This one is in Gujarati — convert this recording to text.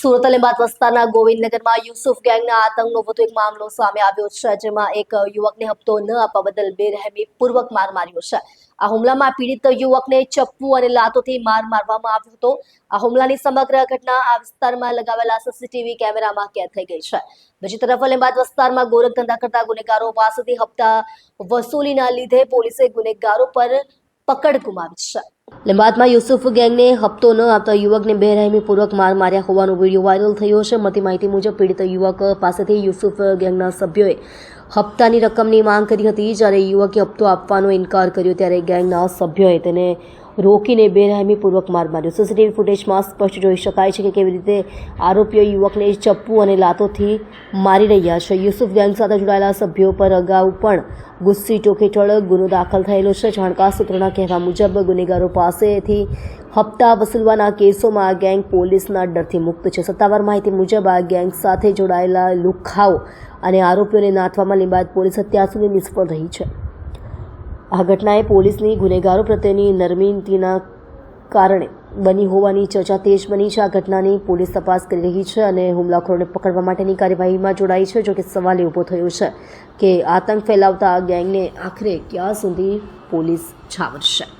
સુરત અને બાદ વસ્તારના ગોવિંદનગરમાં યુસુફ ગેંગના આતંકનો વધુ એક મામલો સામે આવ્યો છે. જેમાં એક યુવકને હપ્તો ન આપવા બદલ બેરહેમી પૂર્વક માર માર્યો છે. આ હુમલામાં પીડિત યુવકને ચપ્પુ અને લાતોથી માર મારવામાં આવ્યો હતો. આ હુમલાની સમગ્ર ઘટના આ વિસ્તારમાં લગાવેલા સીસીટીવી કેમેરામાં કેદ થઈ ગઈ છે. બીજી તરફ અલીબાદ વિસ્તારમાં ગોરખ ધંધા કરતા ગુનેગારો પાસેથી હપ્તા વસૂલીના લીધે પોલીસે ગુનેગારો પર પકડ ગુમાવી છે. લીંબાદમાં યુસુફ ગેંગને હપ્તો ન આપતા યુવકને બેરહેમીપૂર્વક માર માર્યા હોવાનો વીડિયો વાયરલ થયો છે. મળતી માહિતી મુજબ પીડિત યુવક પાસેથી યુસુફ ગેંગના સભ્યોએ હપ્તાની રકમની માંગ કરી હતી. જ્યારે યુવકે હપ્તો આપવાનો ઇનકાર કર્યો, ત્યારે ગેંગના સભ્યોએ તેને રોકીને બેરહેમીપૂર્વક માર માર્યો. સીસીટીવી ફૂટેજમાં સ્પષ્ટ જોઈ શકાય છે કે કેવી રીતે આરોપીઓ યુવકને ચપ્પુ અને લાતોથી મારી રહ્યા છે. યુસુફ ગેંગ સાથે જોડાયેલા સભ્યો પર અગાઉ પણ ગુસ્સી ટોકેટળ ગુનો દાખલ થયેલો છે. જાણકાર સૂત્રોના કહેવા મુજબ, ગુનેગારો પાસેથી હપ્તા વસૂલવાના કેસોમાં આ ગેંગ પોલીસના ડરથી મુક્ત છે. સત્તાવાર માહિતી મુજબ, આ ગેંગ સાથે જોડાયેલા લુખાઓ અને આરોપીઓને નાથવામાં લીંબાયત પોલીસ અત્યાર સુધી નિષ્ફળ રહી છે. આ ઘટનાએ પોલીસની ગુનેગારો પ્રત્યેની નરમીનતીના કારણે બની હોવાની ચર્ચા તેજ બની છે. આ ઘટનાની પોલીસ તપાસ કરી રહી છે અને હુમલાખોરોને પકડવા માટેની કાર્યવાહીમાં જોડાઈ છે, જોકે સવાલ એ ઊભો થયો છે કે આતંક ફેલાવતા આ ગેંગને આખરે ક્યાં સુધી પોલીસ છાવરશે?